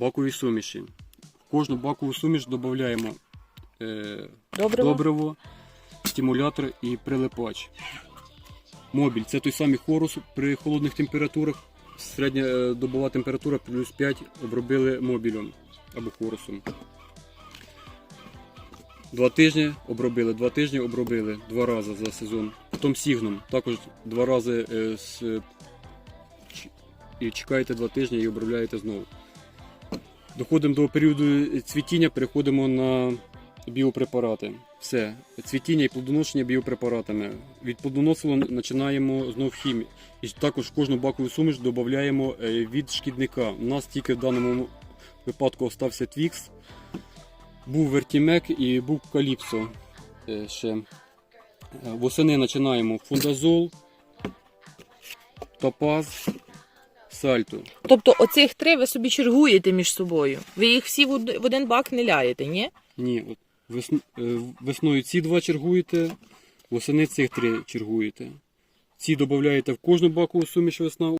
бакові суміші. В кожну бакову суміш додаємо е, Добре. добриво, стимулятор і прилипач. Мобіль це той самий хорус при холодних температурах. Середня е, добова температура плюс 5 обробили мобілем або хорусом. Два тижні обробили, два тижні обробили два рази за сезон. Потім сігном також два рази е, з, е, і чекаєте два тижні і обробляєте знову. Доходимо до періоду цвітіння, переходимо на біопрепарати. Все, цвітіння і плодоношення біопрепаратами. Від плодоносу починаємо знов хімію. І також в кожну бакову суміш додаємо е, від шкідника. У нас тільки в даному випадку остався твікс, був вертімек і був каліпсо. е, Ще. Е, Восени починаємо фундазол, топаз, сальто. Тобто оцих три ви собі чергуєте між собою. Ви їх всі в один бак не ляєте, ні? Ні, от весн... е, весною ці два чергуєте, восени цих три чергуєте. Ці додаєте в кожну баку суміш весна,